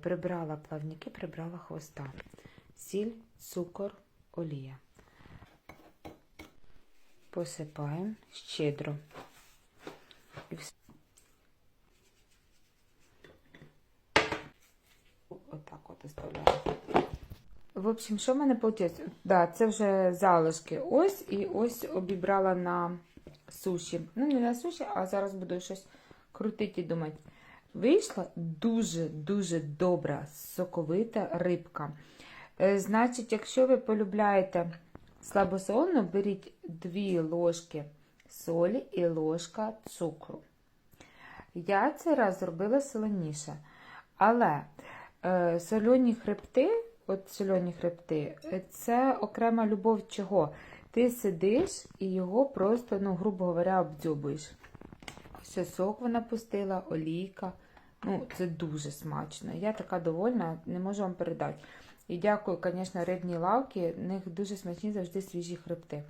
Прибрала плавники, прибрала хвоста. Сіль, цукор, олія. Посипаємо щедро. Отак от оставляємо. В общем, що в мене вийшло? Да, це вже залишки. Ось і ось обібрала на суші. Ну, не на суші, а зараз буду щось крутити і думати. Вийшла дуже-дуже добра, соковита рибка. Е, Значить, якщо ви полюбляєте слабосолону, беріть 2 ложки солі і ложка цукру. Я цей раз зробила солоніше. Але е, сольоні хребти, от сольоні хребти, е, це окрема любов чого? Ти сидиш і його просто, ну, грубо говоря, обдзьобуєш. Все, сок вона пустила, олійка. Ну, це дуже смачно. Я така довольна, не можу вам передати. І дякую, звісно, рибній лавки. В них дуже смачні завжди свіжі хребти.